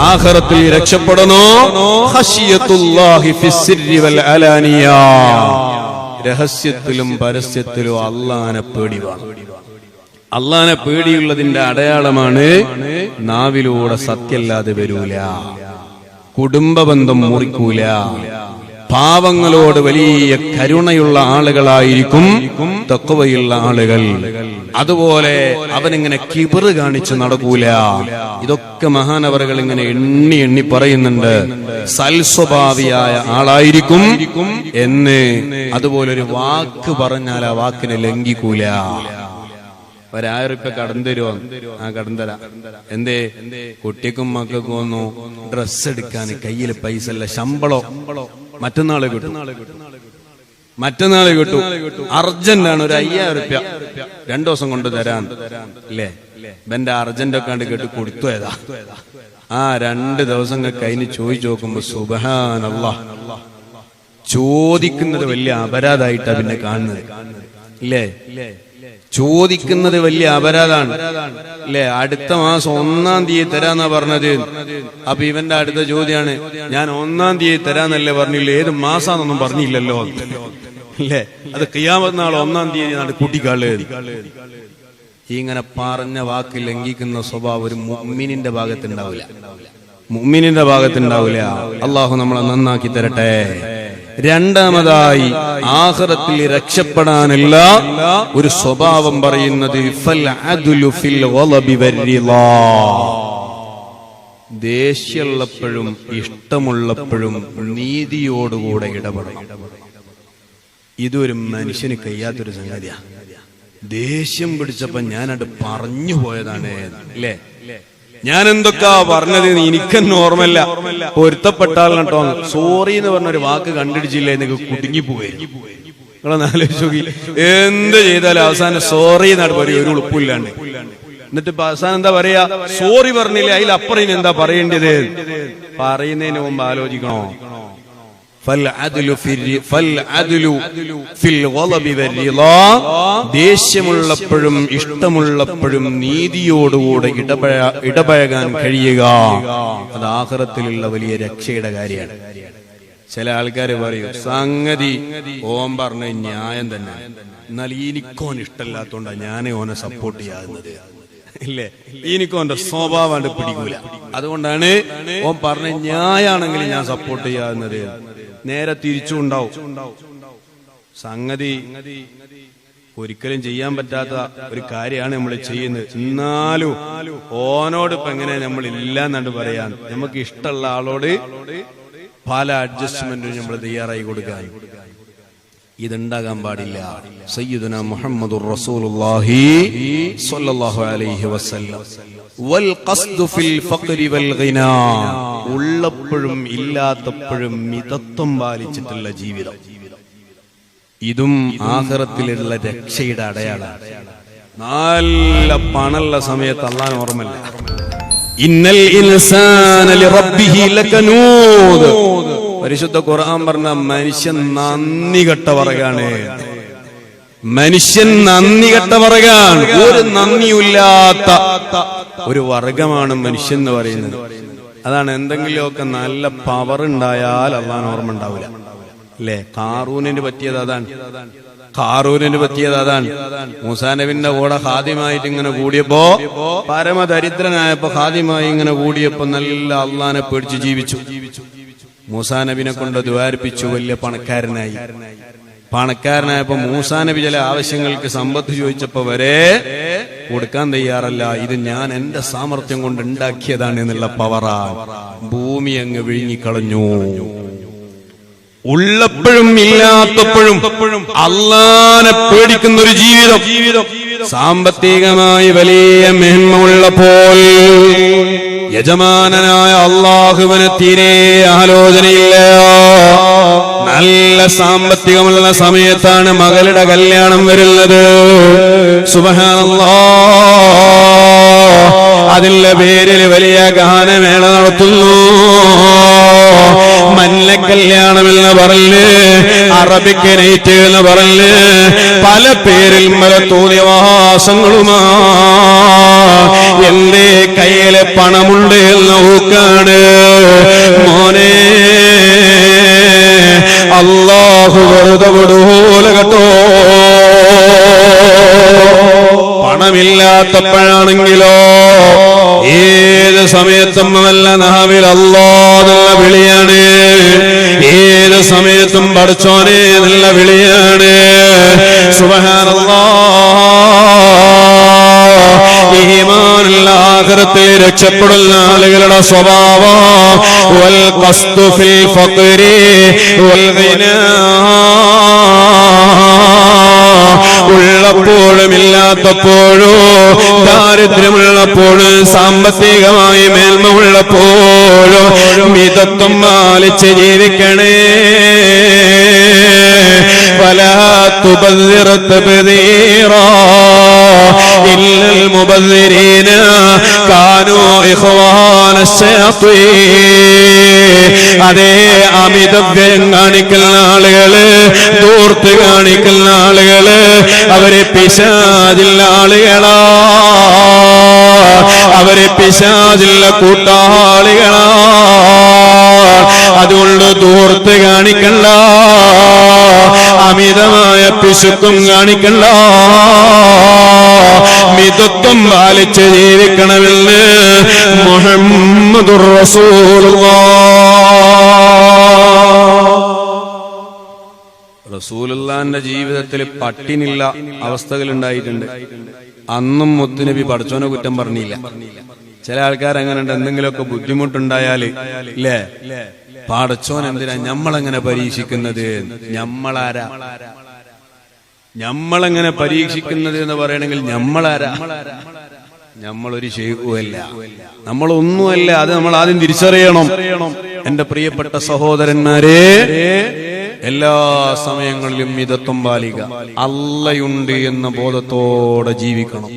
ആഖിറത്തിൽ രക്ഷപ്പെടണോ? രഹസ്യത്തിലും പരസ്യത്തിലും അള്ളാനെ പേടി വേണം അള്ളാനെ പേടിയുള്ളതിന്റെ അടയാളമാണ് നാവിലൂടെ സത്യല്ലാതെ വരൂല. കുടുംബബന്ധം മുറിക്കൂല. പാവങ്ങളോട് വലിയ കരുണയുള്ള ആളുകളായിരിക്കും തക്കവയുള്ള ആളുകൾ. അതുപോലെ അവനിങ്ങനെ കിബറ് കാണിച്ച് നടക്കൂല. ഇതൊക്കെ മഹാനവറുകൾ ഇങ്ങനെ എണ്ണി എണ്ണി പറയുന്നുണ്ട്. സൽസ്വഭാവിയായ ആളായിരിക്കും എന്ന്. അതുപോലെ ഒരു വാക്ക് പറഞ്ഞാൽ ആ വാക്കിനെ ലംഘിക്കൂല. ഒരായിരം ഉറുപ്പ്യ കടം തരുമോ ആ കടം തരാം. എന്തേ? കുട്ടിക്കും മക്കൾക്കും ഒന്നു ഡ്രസ് എടുക്കാൻ കയ്യിൽ പൈസ അല്ല ശമ്പളോ? മറ്റന്നാളെ കിട്ടും. മറ്റന്നാളെ കിട്ടും. അർജന്റ് ആണ് ഒരു അയ്യായിരം ഉറുപ്പ്യ. രണ്ടു ദിവസം കൊണ്ട് തരാൻ. അല്ലേ ബന്റെ അർജന്റ് ഒക്കെ കേട്ട് കൊടുത്തു ഏതാ? ആ രണ്ട് ദിവസങ്ങൾ കഴിഞ്ഞ് ചോദിച്ചു നോക്കുമ്പോ സുബഹാനല്ല. ചോദിക്കുന്നത് വലിയ അപരാധമായിട്ടാ പിന്നെ കാണുന്നത്. ഇല്ലേ ചോദിക്കുന്നത് വലിയ അപരാധാണ് അല്ലേ അടുത്ത മാസം ഒന്നാം തീയതി തരാന്നാ പറഞ്ഞത്. അപ്പൊ ഇവന്റെ അടുത്ത ചോദ്യമാണ് ഞാൻ ഒന്നാം തീയതി തരാന്നല്ലേ പറഞ്ഞില്ല? ഏത് മാസാന്നൊന്നും പറഞ്ഞില്ലല്ലോ. അല്ലേ അത് കിയാമത് നാൾ ഒന്നാം തീയതി നാട് കൂട്ടിക്കാൾ. ഇങ്ങനെ പറഞ്ഞ വാക്ക് ലംഘിക്കുന്ന സ്വഭാവം ഒരു മുമ്മിനിന്റെ ഭാഗത്തുണ്ടാവില്ല. മുമ്മിനിന്റെ ഭാഗത്തുണ്ടാവില്ല. അള്ളാഹു നമ്മളെ നന്നാക്കി തരട്ടെ. രണ്ടാമതായി ആഹ്റത്തിൽ രക്ഷപ്പെടാനല്ല ഒരു സ്വഭാവം പറയുന്നത്. ദേഷ്യമുള്ളപ്പോഴും ഇഷ്ടമുള്ളപ്പോഴും നീതിയോടുകൂടെ ഇടപെടണം. ഇതൊരു മനുഷ്യന് കഴിയാത്തൊരു സംഗതിയാ. ദേഷ്യം പിടിച്ചപ്പോ ഞാനത് പറഞ്ഞു പോയതാണ് അല്ലേ? ഞാൻ എന്തൊക്കെയാ പറഞ്ഞത് എനിക്കെന്നെ ഓർമ്മല്ല പൊരുത്തപ്പെട്ടാൽ കേട്ടോ. സോറി എന്ന് പറഞ്ഞ ഒരു വാക്ക് കണ്ടിടിച്ചില്ലേ എന്നൊക്കെ കുടുങ്ങി നോക്കി. എന്ത് ചെയ്താലും അവസാനം സോറി എന്നാണ് പറയും ഒരു ഉളുപ്പില്ലാണ്ട്. എന്നിട്ട് അവസാനം എന്താ പറയാ സോറി പറഞ്ഞില്ല? ഇനി എന്താ പറയേണ്ടത്? പറയുന്നതിന് മുമ്പ് ആലോചിക്കണോ? ദേഷ്യമുള്ളപ്പോഴും ഇഷ്ടമുള്ളപ്പോഴും നീതിയോടുകൂടെ ഇടപഴകാൻ കഴിയുക. അത് ആഹ്റത്തിലുള്ള വലിയ രക്ഷയുടെ കാര്യമാണ്. ചില ആൾക്കാർ പറയും സംഗതി ഓൻ പറഞ്ഞ ന്യായം തന്നെ. എന്നാൽ എനിക്കോൻ ഇഷ്ടമല്ലാത്തോണ്ടാ ഞാനേ ഓനെ സപ്പോർട്ട് ചെയ്യാവുന്നത് ഇല്ലേ? എനിക്കോന്റെ സ്വഭാവം പിടിക്കൂല. അതുകൊണ്ടാണ് ഓൻ പറഞ്ഞ ന്യായാണെങ്കിൽ ഞാൻ സപ്പോർട്ട് ചെയ്യാവുന്നത് നേരെ തിരിച്ചുണ്ടാവും. സംഗതി ഒരിക്കലും ചെയ്യാൻ പറ്റാത്ത ഒരു കാര്യമാണ് നമ്മൾ ചെയ്യുന്നത്. എന്നാലും ഓനോട് ഇപ്പൊ എങ്ങനെ നമ്മൾ ഇല്ല എന്നാണ്ട് പറയാൻ? നമുക്ക് ഇഷ്ടമുള്ള ആളോട് പല അഡ്ജസ്റ്റ്മെന്റും നമ്മൾ തയ്യാറായി കൊടുക്കാൻ. ഇതുണ്ടാകാൻ പാടില്ല. സയ്യിദുന മുഹമ്മദുർ റസൂലുള്ളാഹി സ്വല്ലല്ലാഹു അലൈഹി വസല്ലം. വൽ ഖസ്ദു ഫിൽ ഫഖ്രി വൽ ഗിനാ. ഉള്ളപ്പോഴും ഇല്ലാത്തപ്പോഴും മിതത്വം പാലിച്ചിട്ടുള്ള ജീവിതം. ഇതും ആഖിറത്തിലുള്ള രക്ഷയുടെ അടയാളമാണ്. നല്ല പണുള്ള സമയത്ത് അള്ളാൻ ഓർമ്മല്ല ഇന്നൽ ഇൻസാന ലിറബ്ബിഹി ലകനൂദ്. പരിശുദ്ധ ഖുർആൻ പറഞ്ഞ മനുഷ്യൻ നന്ദി കെട്ട പറയാണ് മനുഷ്യൻ നന്ദി കെട്ട പറയാണ് ഒരു നന്ദിയില്ലാത്ത ഒരു വർഗമാണ് മനുഷ്യൻ എന്ന് പറയുന്നത്. അതാണ് എന്തെങ്കിലുമൊക്കെ നല്ല പവർ ഉണ്ടായാൽ അള്ളാൻ ഓർമ്മ ഉണ്ടാവില്ല. അല്ലേ? കാറൂനിന് പറ്റിയത് അതാണ്. കാറൂനിന് പറ്റിയത് അതാണ്. മൂസാനബിന്റെ കൂടെ ഹാദ്യമായിട്ട് ഇങ്ങനെ കൂടിയപ്പോ പരമദരിദ്രനായപ്പോ ഹാദ്യമായി ഇങ്ങനെ കൂടിയപ്പോ നല്ല അള്ളാനെ പേടിച്ച് ജീവിച്ചു. മൂസാനബിനെ കൊണ്ട് ദ്വാരിപ്പിച്ചു വലിയ പണക്കാരനായി. പണക്കാരനായപ്പോ മൂസാനബി ചില ആവശ്യങ്ങൾക്ക് സമ്പത്ത് ചോദിച്ചപ്പോ വരെ കൊടുക്കാൻ തയ്യാറല്ല. ഇത് ഞാൻ എന്റെ സാമർത്ഥ്യം കൊണ്ട് ഉണ്ടാക്കിയതാണ് എന്നുള്ള പവറാ ഭൂമി അങ്ങ് വിഴുങ്ങിക്കളഞ്ഞു. ഉള്ളപ്പോഴും ഇല്ലാത്തപ്പോഴും അള്ളാനെ പേടിക്കുന്ന ഒരു ജീവിതം. സാമ്പത്തികമായി വലിയ മേന്മ ഉള്ളപ്പോൾ യജമാനനായ അള്ളാഹുവിന് തീരെ ആലോചനയില്ല നല്ല സാമ്പത്തികമുള്ള സമയത്താണ് മകളുടെ കല്യാണം വരുന്നത്. അതിന്റെ പേരിൽ വലിയ ഗാനമേള നടത്തുന്നു. മല്ല കല്യാണം എന്ന് പറഞ്ഞ് അറബിക്ക് നൈറ്റ് എന്ന് പറഞ്ഞ് പല പേരിൽ മല തോന്നിവാസങ്ങളുമാ എന്റെ കയ്യിലെ പണമുണ്ട് എന്ന് നോക്കാണ് മോനെ അള്ളാഹു വെറുതെ കേട്ടോ. പണമില്ലാത്ത സമയത്തും വല്ല വിളിയാണ്. ഏത് സമയത്തും പഠിച്ചോനെ നല്ല വിളിയാണ്. സുബഹാനല്ലാ രക്ഷപ്പെടുന്ന ആളുകളുടെ സ്വഭാവം വൽ വൽ ഉള്ളപ്പോഴും ഇല്ലാത്തപ്പോഴോ ദാരിദ്ര്യമുള്ളപ്പോഴും സാമ്പത്തികമായി മേന്മ ഉള്ളപ്പോഴും മിതത്വം പാലിച്ച് ജീവിക്കണേ. ولا تبذر تبذيرا إلا المبذرين كانوا إخوان الشياطين അതേ അമിതവ്യം കാണിക്കുന്ന ആളുകള് ദൂർത്ത് കാണിക്കുന്ന ആളുകള് അവരെ പിശാചില്ല ആളുകളാ അവരെ പിശാചില്ല കൂട്ടാളികളാ അതുകൊണ്ട് ദൂർത്ത് കാണിക്കണ്ട അമിതമായ പിശുക്കും കാണിക്കണ്ട. മിതത്വം പാലിച്ച് ജീവിക്കണമെന്ന് മുഹമ്മദുർ റസൂലുള്ളാന്റെ ജീവിതത്തിൽ പട്ടിനില്ല അവസ്ഥകൾ ഉണ്ടായിട്ടുണ്ട് അന്നും മുത്തുനബി പഠിച്ചോനെ കുറ്റം പറഞ്ഞില്ല. ചില ആൾക്കാർ അങ്ങനെ ഉണ്ട് എന്തെങ്കിലുമൊക്കെ ബുദ്ധിമുട്ടുണ്ടായാൽ ഇല്ലേ പാടച്ചോൻ എന്തിനാ ഞമ്മളെങ്ങനെ പരീക്ഷിക്കുന്നത്? ഞമ്മളാരാ? ഞമ്മളെങ്ങനെ പരീക്ഷിക്കുന്നത് എന്ന് പറയണമെങ്കിൽ ഞമ്മളാരാ? നമ്മളൊരു ഷെയ്ഖുമല്ല നമ്മളൊന്നുമല്ല അത് നമ്മൾ ആദ്യം തിരിച്ചറിയണം. എന്റെ പ്രിയപ്പെട്ട സഹോദരന്മാരെ എല്ലാ സമയങ്ങളിലും മിതത്വം പാലിക. അല്ലയുണ്ട് എന്ന ബോധത്തോടെ ജീവിക്കണം.